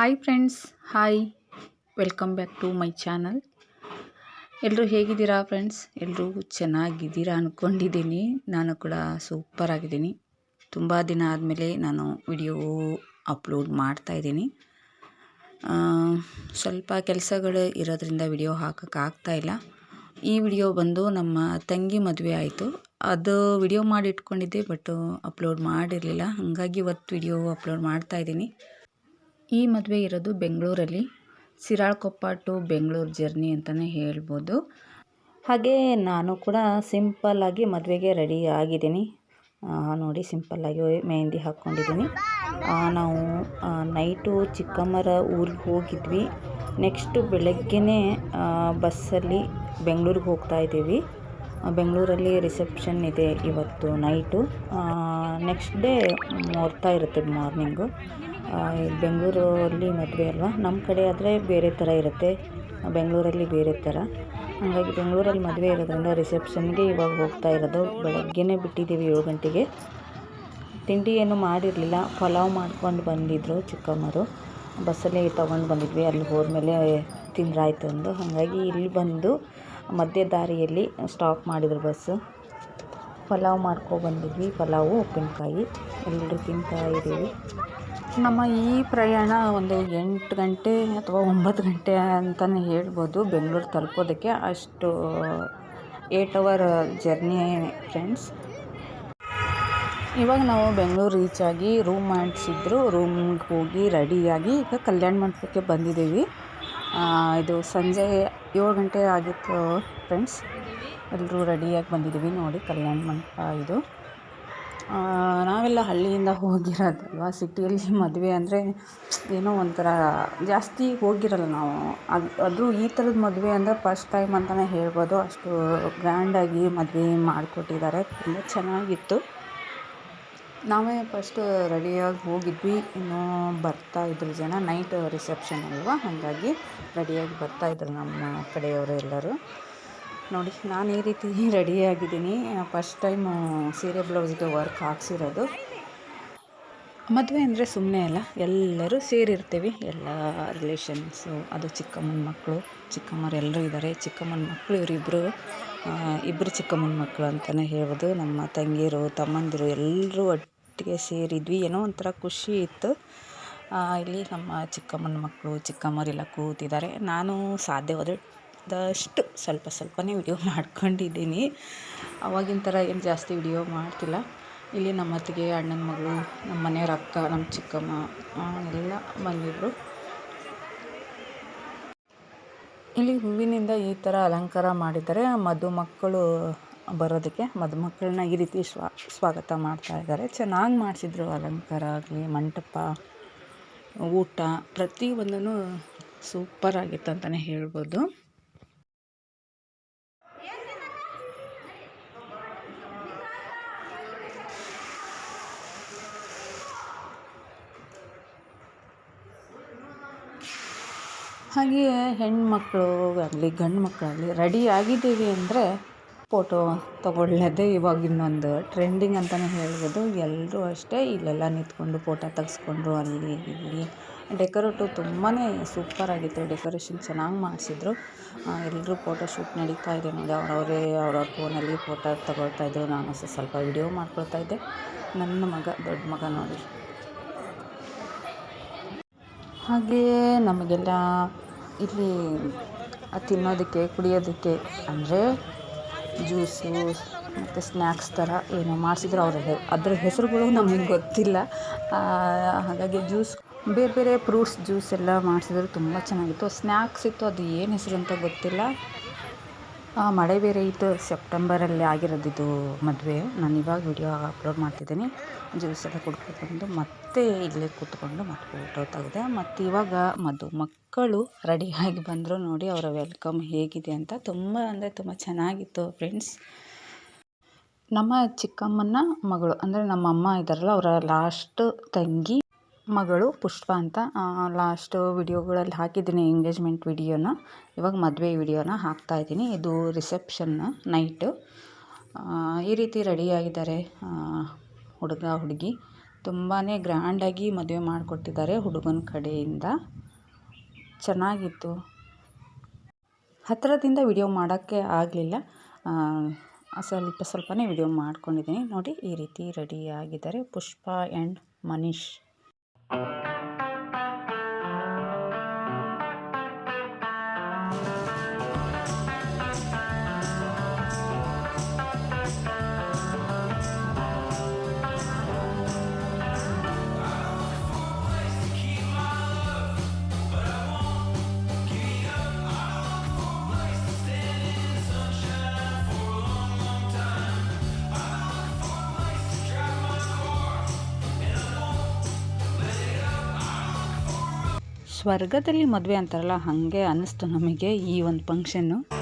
Hi friends, hi. Welcome back to my channel. ಎಲ್ಲರೂ ಹೇಗಿದ್ದೀರಾ friends? ಎಲ್ಲರೂ ಚೆನ್ನಾಗಿದ್ದೀರಾ ಅಂದ್ಕೊಂಡಿದ್ದೀನಿ ನಾನು ಕೂಡ ಸೂಪರ್ ಆಗಿದ್ದೀನಿ. ತುಂಬ ದಿನ ಆದಮೇಲೆ ನಾನು ವಿಡಿಯೋ ಅಪ್ಲೋಡ್ ಮಾಡ್ತಾಯಿದ್ದೀನಿ ಸ್ವಲ್ಪ ಕೆಲಸಗಳು ಇರೋದ್ರಿಂದ ವಿಡಿಯೋ ಹಾಕೋಕ್ಕಾಗ್ತಾಯಿಲ್ಲ ಈ ವಿಡಿಯೋ ಬಂದು ನಮ್ಮ ತಂಗಿ ಮದುವೆ ಆಯಿತು. ಅದು ವಿಡಿಯೋ ಮಾಡಿ ಇಟ್ಕೊಂಡಿದ್ದೆ ಬಟ್ ಅಪ್ಲೋಡ್ ಮಾಡಿರಲಿಲ್ಲ. ಹಾಗಾಗಿ ಇವತ್ತು ವಿಡಿಯೋ ಅಪ್ಲೋಡ್ ಮಾಡ್ತಾಯಿದ್ದೀನಿ ಈ ಮದುವೆ ಇರೋದು ಬೆಂಗಳೂರಲ್ಲಿ. ಸಿರಾಳ್ಕೊಪ್ಪ ಟು ಬೆಂಗಳೂರು ಜರ್ನಿ ಅಂತಲೇ ಹೇಳ್ಬೋದು. ಹಾಗೆ ನಾನು ಕೂಡ ಸಿಂಪಲ್ಲಾಗಿ ಮದುವೆಗೆ ರೆಡಿ ಆಗಿದ್ದೀನಿ. ನೋಡಿ ಸಿಂಪಲ್ಲಾಗಿ ಮೆಹಂದಿ ಹಾಕ್ಕೊಂಡಿದ್ದೀನಿ. ನಾವು ನೈಟು ಚಿಕ್ಕಮ್ಮರ ಊರಿಗೆ ಹೋಗಿದ್ವಿ. ನೆಕ್ಸ್ಟು ಬೆಳಗ್ಗೆನೇ ಬಸ್ಸಲ್ಲಿ ಬೆಂಗಳೂರಿಗೆ ಹೋಗ್ತಾ ಇದ್ದೀವಿ. ಬೆಂಗಳೂರಲ್ಲಿ ರಿಸೆಪ್ಷನ್ ಇದೆ ಇವತ್ತು ನೈಟು. ನೆಕ್ಸ್ಟ್ ಡೇ ಮುಹೂರ್ತ ಇರುತ್ತೆ ಮಾರ್ನಿಂಗು. ಬೆಂಗಳೂರಲ್ಲಿ ಮದುವೆ ಅಲ್ವಾ? ನಮ್ಮ ಕಡೆ ಆದರೆ ಬೇರೆ ಥರ ಇರುತ್ತೆ. ಬೆಂಗಳೂರಲ್ಲಿ ಬೇರೆ ಥರ. ಹಾಗಾಗಿ ಬೆಂಗಳೂರಲ್ಲಿ ಮದುವೆ ಇರೋದ್ರಿಂದ ರಿಸೆಪ್ಷನ್ಗೆ ಇವಾಗ ಹೋಗ್ತಾ ಇರೋದು. ಬೆಳಗ್ಗೆನೇ ಬಿಟ್ಟಿದ್ದೀವಿ ಏಳು ಗಂಟೆಗೆ. ತಿಂಡಿ ಏನು ಮಾಡಿರಲಿಲ್ಲ. ಪಲಾವ್ ಮಾಡ್ಕೊಂಡು ಬಂದಿದ್ದರು ಚಿಕ್ಕಮ್ಮರು. ಬಸ್ಸಲ್ಲೇ ತೊಗೊಂಡು ಬಂದಿದ್ವಿ. ಅಲ್ಲಿ ಹೋದ್ಮೇಲೆ ತಿಂದ್ರಾಯ್ತು ಅಂದು. ಹಾಗಾಗಿ ಇಲ್ಲಿ ಬಂದು ಮಧ್ಯ ದಾರಿಯಲ್ಲಿ ಸ್ಟಾಪ್ ಮಾಡಿದ್ರು ಬಸ್ಸು. ಪಲಾವ್ ಮಾಡ್ಕೊಬಂದಿದ್ವಿ ಪಲಾವು, ಉಪ್ಪಿನಕಾಯಿ. ಎಲ್ಲರೂ ತಿಂತಾ ಇದ್ದೀವಿ. ನಮ್ಮ ಈ ಪ್ರಯಾಣ ಒಂದು ಎಂಟು ಗಂಟೆ ಅಥವಾ ಒಂಬತ್ತು ಗಂಟೆ ಅಂತಲೇ ಹೇಳ್ಬೋದು. ಬೆಂಗಳೂರು ತಲುಪೋದಕ್ಕೆ ಅಷ್ಟು ಏಟ್ ಅವರ್ ಜರ್ನಿ ಫ್ರೆಂಡ್ಸ್ ಇವಾಗ ನಾವು ಬೆಂಗಳೂರು ರೀಚ್ ಆಗಿ ರೂಮ್ ಮಾಡಿಸಿದ್ರು. ರೂಮ್ಗೆ ಹೋಗಿ ರೆಡಿಯಾಗಿ ಈಗ ಕಲ್ಯಾಣ ಮಂಟಪಕ್ಕೆ ಬಂದಿದ್ದೀವಿ. ಇದು ಸಂಜೆ ಏಳು ಗಂಟೆ ಆಗಿತ್ತು ಫ್ರೆಂಡ್ಸ್ ಎಲ್ಲರೂ ರೆಡಿಯಾಗಿ ಬಂದಿದ್ದೀವಿ ನೋಡಿ ಕಲ್ಯಾಣ ಮಂಟಪ ಇದು. ನಾವೆಲ್ಲ ಹಳ್ಳಿಯಿಂದ ಹೋಗಿರೋದಲ್ವ? ಸಿಟಿಯಲ್ಲಿ ಮದುವೆ ಅಂದರೆ ಏನೋ ಒಂಥರ ಜಾಸ್ತಿ ಹೋಗಿರಲ್ಲ ನಾವು. ಅದು ಅದು ಈ ಥರದ ಮದುವೆ ಅಂದರೆ ಫಸ್ಟ್ ಟೈಮ್ ಅಂತಲೇ ಹೇಳ್ಬೋದು. ಅಷ್ಟು ಗ್ರ್ಯಾಂಡಾಗಿ ಮದುವೆ ಮಾಡಿಕೊಟ್ಟಿದ್ದಾರೆ. ತುಂಬ ಚೆನ್ನಾಗಿತ್ತು. ನಾವೇ ಫಸ್ಟ್ ರೆಡಿಯಾಗಿ ಹೋಗಿದ್ವಿ. ಇನ್ನೂ ಬರ್ತಾಯಿದ್ರು ಜನ. ನೈಟ್ ರಿಸೆಪ್ಷನ್ ಅಲ್ವಾ? ಹಾಗಾಗಿ ರೆಡಿಯಾಗಿ ಬರ್ತಾಯಿದ್ರು ನಮ್ಮ ಕಡೆಯವರು ಎಲ್ಲರೂ. ನೋಡಿ, ನಾನು ಈ ರೀತಿ ರೆಡಿಯಾಗಿದ್ದೀನಿ ಫಸ್ಟ್ ಟೈಮು ಸೀರೆ ಬ್ಲೌಸ್ಗೆ ವರ್ಕ್ ಹಾಕ್ಸಿರೋದು. ಮದುವೆ ಅಂದರೆ ಸುಮ್ಮನೆ ಅಲ್ಲ, ಎಲ್ಲರೂ ಸೇರಿರ್ತೀವಿ. ಎಲ್ಲ ರಿಲೇಷನ್ಸು ಅದು ಚಿಕ್ಕಮ್ಮನ ಮಕ್ಕಳು, ಚಿಕ್ಕಮ್ಮರು ಎಲ್ಲರೂ ಇದ್ದಾರೆ ಚಿಕ್ಕಮ್ಮನ ಮಕ್ಕಳು ಇವರಿಬ್ಬರು ಇಬ್ಬರು ಚಿಕ್ಕಮ್ಮನ ಮಕ್ಕಳು ಅಂತಲೇ ಹೇಳ್ಬೋದು. ನಮ್ಮ ತಂಗಿಯರು, ತಮ್ಮಂದಿರು ಎಲ್ಲರೂ ಒಟ್ಟಿಗೆ ಸೇರಿದ್ವಿ. ಏನೋ ಒಂಥರ ಖುಷಿ ಇತ್ತು. ಇಲ್ಲಿ ನಮ್ಮ ಚಿಕ್ಕಮ್ಮನ ಮಕ್ಕಳು, ಚಿಕ್ಕಮ್ಮರೆಲ್ಲ ಕೂತಿದ್ದಾರೆ. ನಾನು ಸಾಧ್ಯವಾದರೆ ಆದಷ್ಟು ಸ್ವಲ್ಪ ಸ್ವಲ್ಪನೇ ವಿಡಿಯೋ ಮಾಡ್ಕೊಂಡಿದ್ದೀನಿ. ಅವಾಗಿನ ಥರ ಏನು ಜಾಸ್ತಿ ವಿಡಿಯೋ ಮಾಡ್ತಿಲ್ಲ. ಇಲ್ಲಿ ನಮ್ಮ ಅತ್ತಿಗೆ, ಅಣ್ಣನ ಮಗಳು, ನಮ್ಮ ಮನೆಯವ್ರ ಅಕ್ಕ, ನಮ್ಮ ಚಿಕ್ಕಮ್ಮ ಎಲ್ಲ ಬಂದಿದ್ದರು ಇಲ್ಲಿ ಹೂವಿನಿಂದ ಈ ಥರ ಅಲಂಕಾರ ಮಾಡಿದ್ದಾರೆ. ಮದುಮಕ್ಕಳು ಬರೋದಕ್ಕೆ ಮದುಮಕ್ಕಳನ್ನ ಈ ರೀತಿ ಸ್ವಾ, ಸ್ವಾಗತ ಮಾಡ್ತಾ ಇದ್ದಾರೆ. ಚೆನ್ನಾಗಿ ಮಾಡಿಸಿದ್ರು ಅಲಂಕಾರ ಆಗಲಿ, ಮಂಟಪ, ಊಟ, ಪ್ರತಿಯೊಂದನ್ನು ಸೂಪರ್ ಆಗಿತ್ತು ಅಂತಲೇ ಹೇಳ್ಬೋದು. ಹಾಗೆಯೇ ಹೆಣ್ಮಕ್ಳು ಆಗಲಿ ಗಂಡು ಮಕ್ಕಳಾಗಲಿ ರೆಡಿ ಆಗಿದ್ದೀವಿ ಅಂದರೆ ಫೋಟೋ ತಗೊಳ್ಳೋದೇ ಇವಾಗಿನೊಂದು ಟ್ರೆಂಡಿಂಗ್ ಅಂತಲೇ ಹೇಳ್ಬೋದು. ಎಲ್ಲರೂ ಅಷ್ಟೇ ಇಲ್ಲೆಲ್ಲ ನಿಂತ್ಕೊಂಡು ಫೋಟೋ ತೆಗೆಸ್ಕೊಂಡ್ರು ಅಲ್ಲಿ ಇಲ್ಲಿ. ಡೆಕೋರೇಟು ತುಂಬಾ ಸೂಪರಾಗಿತ್ತು ಡೆಕೋರೇಷನ್ ಚೆನ್ನಾಗಿ ಮಾಡಿಸಿದ್ರು. ಎಲ್ಲರೂ ಫೋಟೋ ಶೂಟ್ ನಡೀತಾ ಇದೆ ನೋಡಿ. ಅವರವರೇ ಅವ್ರವ್ರ ಫೋನಲ್ಲಿ ಫೋಟೋ ತಗೊಳ್ತಾಯಿದ್ರು ನಾನು ಸಹ ಸ್ವಲ್ಪ ವಿಡಿಯೋ ಮಾಡ್ಕೊಳ್ತಾಯಿದ್ದೆ ನನ್ನ ಮಗ, ದೊಡ್ಡ ಮಗ ನೋಡಿ. ಹಾಗೆಯೇ ನಮಗೆಲ್ಲ ಇಲ್ಲಿ ತಿನ್ನೋದಕ್ಕೆ, ಕುಡಿಯೋದಕ್ಕೆ ಅಂದರೆ ಜ್ಯೂಸು ಮತ್ತು ಸ್ನ್ಯಾಕ್ಸ್ ಥರ ಏನೋ ಮಾಡಿಸಿದ್ರು ಅವ್ರ ಅದ್ರ ಹೆಸರುಗಳು ನಮಗೆ ಗೊತ್ತಿಲ್ಲ. ಹಾಗಾಗಿ ಜ್ಯೂಸ್ ಬೇರೆ ಬೇರೆ ಫ್ರೂಟ್ಸ್ ಜ್ಯೂಸ್ ಎಲ್ಲ ಮಾಡಿಸಿದ್ರು, ತುಂಬ ಚೆನ್ನಾಗಿತ್ತು. ಸ್ನ್ಯಾಕ್ಸ್ ಇತ್ತು, ಅದು ಏನು ಹೆಸರು ಅಂತ ಗೊತ್ತಿಲ್ಲ. ಮಳೆ ಬೇರೆ ಇತ್ತು. ಸೆಪ್ಟೆಂಬರಲ್ಲಿ ಆಗಿರೋದಿದ್ದು ಮದುವೆ. ನಾನು ಇವಾಗ ವಿಡಿಯೋ ಅಪ್ಲೋಡ್ ಮಾಡ್ತಿದ್ದೀನಿ. ಜ್ಯೂಸ್ ಎಲ್ಲ ಕುಡ್ಕೊಂಡು ಮತ್ತೆ ಇಲ್ಲೇ ಕೂತ್ಕೊಂಡು ಮತ್ತೆ ಫೋಟೋ ತೆಗೆದೆ ಮತ್ತು ಇವಾಗ ಮದು, ಮಕ್ಕಳು ರೆಡಿಯಾಗಿ ಬಂದರು ನೋಡಿ ಅವರ ವೆಲ್ಕಮ್ ಹೇಗಿದೆ ಅಂತ. ತುಂಬ ಅಂದರೆ ತುಂಬ ಚೆನ್ನಾಗಿತ್ತು ಫ್ರೆಂಡ್ಸ್ ನಮ್ಮ ಚಿಕ್ಕಮ್ಮನ ಮಗಳು, ಅಂದರೆ ನಮ್ಮ ಅಮ್ಮ ಇದ್ದಾರಲ್ಲ, ಅವರ ಲಾಸ್ಟ್ ತಂಗಿ. ಮಗಳು ಪುಷ್ಪ ಅಂತ ಲಾಸ್ಟ್ ವಿಡಿಯೋಗಳಲ್ಲಿ ಹಾಕಿದ್ದೀನಿ ಎಂಗೇಜ್ಮೆಂಟ್ ವಿಡಿಯೋನ. ಇವಾಗ ಮದುವೆ ವಿಡಿಯೋನ ಹಾಕ್ತಾಯಿದ್ದೀನಿ ಇದು ರಿಸೆಪ್ಷನ್ ನೈಟು ಈ ರೀತಿ ರೆಡಿಯಾಗಿದ್ದಾರೆ ಹುಡುಗ, ಹುಡುಗಿ. ತುಂಬಾ ಗ್ರ್ಯಾಂಡಾಗಿ ಮದುವೆ ಮಾಡಿಕೊಟ್ಟಿದ್ದಾರೆ ಹುಡುಗನ ಕಡೆಯಿಂದ. ಚೆನ್ನಾಗಿತ್ತು. ಹತ್ತಿರದಿಂದ ವಿಡಿಯೋ ಮಾಡೋಕ್ಕೆ ಆಗಲಿಲ್ಲ. ಸ್ವಲ್ಪ, ಸ್ವಲ್ಪನೇ ವಿಡಿಯೋ ಮಾಡ್ಕೊಂಡಿದ್ದೀನಿ. ನೋಡಿ, ಈ ರೀತಿ ರೆಡಿಯಾಗಿದ್ದಾರೆ Pushpa and Manish. Thank you. ಸ್ವರ್ಗದಲ್ಲಿ ಮದುವೆ ಅಂತಾರಲ್ಲ ಹಾಗೆ ಅನ್ನಿಸ್ತು ನಮಗೆ ಈ ಒಂದು ಫಂಕ್ಷನ್ನು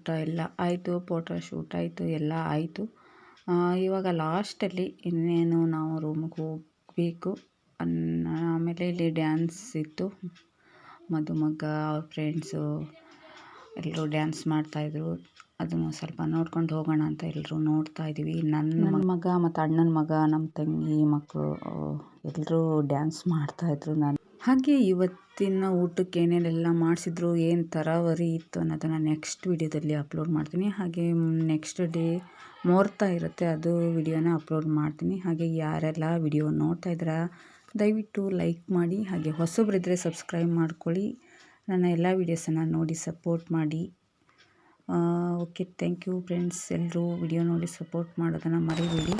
ಊಟ ಎಲ್ಲ ಆಯಿತು ಫೋಟೋ ಶೂಟ್ ಆಯಿತು ಎಲ್ಲ ಆಯಿತು. ಇವಾಗ ಲಾಸ್ಟಲ್ಲಿ ಇನ್ನೇನು ನಾವು ರೂಮಿಗೆ ಹೋಗಬೇಕು ಅನ್ನ ಆಮೇಲೆ ಇಲ್ಲಿ ಡ್ಯಾನ್ಸ್ ಇತ್ತು. ಮದುಮಗ ಅವ್ರ ಫ್ರೆಂಡ್ಸು ಎಲ್ಲರೂ ಡ್ಯಾನ್ಸ್ ಮಾಡ್ತಾಯಿದ್ರು ಅದನ್ನು ಸ್ವಲ್ಪ ನೋಡ್ಕೊಂಡು ಹೋಗೋಣ ಅಂತ ಎಲ್ಲರೂ ನೋಡ್ತಾ ಇದ್ದೀವಿ. ನನ್ನ ಮಗ ಮತ್ತು ಅಣ್ಣನ ಮಗ ನಮ್ಮ ತಂಗಿ ಮಕ್ಕಳು ಎಲ್ಲರೂ ಡ್ಯಾನ್ಸ್ ಮಾಡ್ತಾಯಿದ್ರು ನಾನು ಹಾಗೆ ಇವತ್ತಿನ ಊಟಕ್ಕೆ ಏನೇನೆಲ್ಲ ಮಾಡಿಸಿದ್ರು, ಏನು ಥರಾವರಿ ಇತ್ತು ಅನ್ನೋದನ್ನು ನೆಕ್ಸ್ಟ್ ವಿಡಿಯೋದಲ್ಲಿ ಅಪ್ಲೋಡ್ ಮಾಡ್ತೀನಿ. ಹಾಗೆ ನೆಕ್ಸ್ಟ್ ಡೇ ಮುಹೂರ್ತ ಇರುತ್ತೆ, ಅದು ವಿಡಿಯೋನ ಅಪ್ಲೋಡ್ ಮಾಡ್ತೀನಿ. ಹಾಗೆ ಯಾರೆಲ್ಲ ವಿಡಿಯೋ ನೋಡ್ತಾ ಇದ್ದೀರಾ, ದಯವಿಟ್ಟು ಲೈಕ್ ಮಾಡಿ, ಹಾಗೆ ಹೊಸಬ್ರಿದ್ದರೆ ಸಬ್ಸ್ಕ್ರೈಬ್ ಮಾಡ್ಕೊಳ್ಳಿ. ನನ್ನ ಎಲ್ಲ ವೀಡಿಯೋಸನ್ನು ನೋಡಿ ಸಪೋರ್ಟ್ ಮಾಡಿ. ಓಕೆ ಥ್ಯಾಂಕ್ ಯು ಫ್ರೆಂಡ್ಸ್ ಎಲ್ಲರೂ ವಿಡಿಯೋ ನೋಡಿ ಸಪೋರ್ಟ್ ಮಾಡೋದನ್ನು ಮರಿಬೇಡಿ.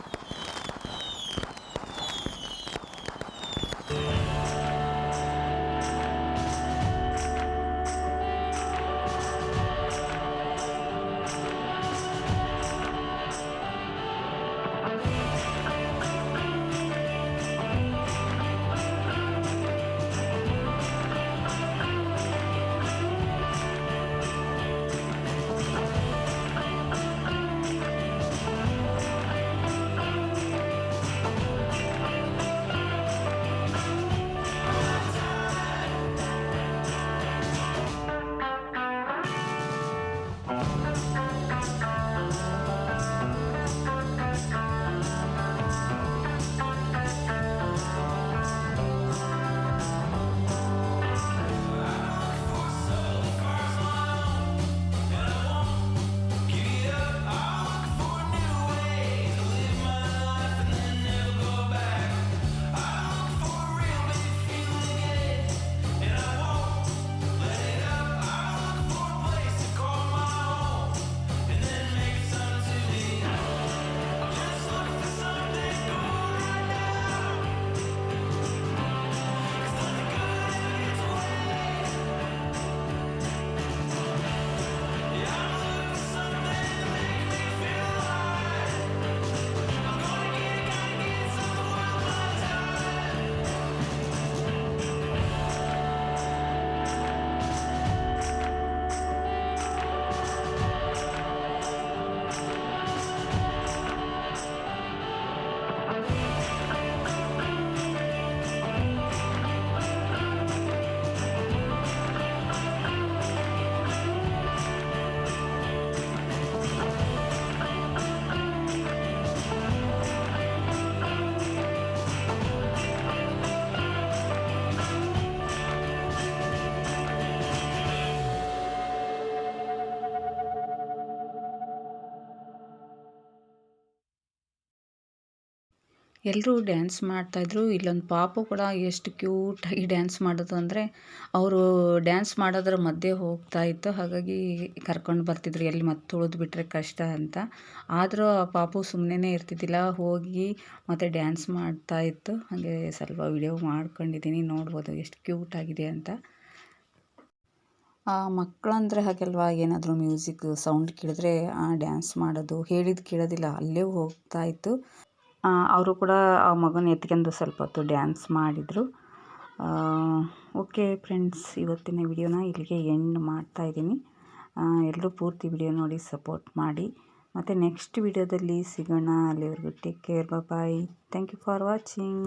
ಎಲ್ಲರೂ ಡ್ಯಾನ್ಸ್ ಮಾಡ್ತಾಯಿದ್ರು. ಇಲ್ಲೊಂದು ಪಾಪು ಕೂಡ ಎಷ್ಟು ಕ್ಯೂಟಾಗಿ ಡ್ಯಾನ್ಸ್ ಮಾಡೋದು ಅಂದರೆ ಅವರು ಡ್ಯಾನ್ಸ್ ಮಾಡೋದ್ರ ಮಧ್ಯೆ ಹೋಗ್ತಾ ಇತ್ತು ಹಾಗಾಗಿ ಕರ್ಕೊಂಡು ಬರ್ತಿದ್ರು. ಎಲ್ಲಿ ಮತ್ತೆ ಉಳಿದು ಬಿಟ್ಟರೆ ಕಷ್ಟ ಅಂತ. ಆದರೂ ಆ ಪಾಪು ಸುಮ್ಮನೆ ಇರ್ತಿದ್ದಿಲ್ಲ. ಹೋಗಿ ಮತ್ತು ಡ್ಯಾನ್ಸ್ ಮಾಡ್ತಾ ಇತ್ತು ಹಾಗೆ ಸ್ವಲ್ಪ ವಿಡಿಯೋ ಮಾಡ್ಕೊಂಡಿದ್ದೀನಿ. ನೋಡ್ಬೋದು ಎಷ್ಟು ಕ್ಯೂಟಾಗಿದೆ ಅಂತ. ಆ ಮಕ್ಕಳಂದರೆ ಹಾಗೆಲ್ವಾ? ಏನಾದರೂ ಮ್ಯೂಸಿಕ್ ಸೌಂಡ್ ಕೇಳಿದ್ರೆ ಡ್ಯಾನ್ಸ್ ಮಾಡೋದು. ಹೇಳಿದ್ದು ಕೇಳೋದಿಲ್ಲ. ಅಲ್ಲೇ ಹೋಗ್ತಾ ಇತ್ತು ಅವರು ಕೂಡ ಆ ಮಗನ ಎತ್ಕೊಂಡು ಸ್ವಲ್ಪ ಹೊತ್ತು ಡ್ಯಾನ್ಸ್ ಮಾಡಿದರು. ಓಕೆ ಫ್ರೆಂಡ್ಸ್ ಇವತ್ತಿನ ವಿಡಿಯೋನ ಇಲ್ಲಿಗೆ ಎಂಡ್ ಮಾಡ್ತಾ ಇದ್ದೀನಿ. ಎಲ್ಲರೂ ಪೂರ್ತಿ ವಿಡಿಯೋ ನೋಡಿ ಸಪೋರ್ಟ್ ಮಾಡಿ. ಮತ್ತು ನೆಕ್ಸ್ಟ್ ವಿಡಿಯೋದಲ್ಲಿ ಸಿಗೋಣ. ಅಲ್ಲಿವರೆಗೂ take care bye thank you for watching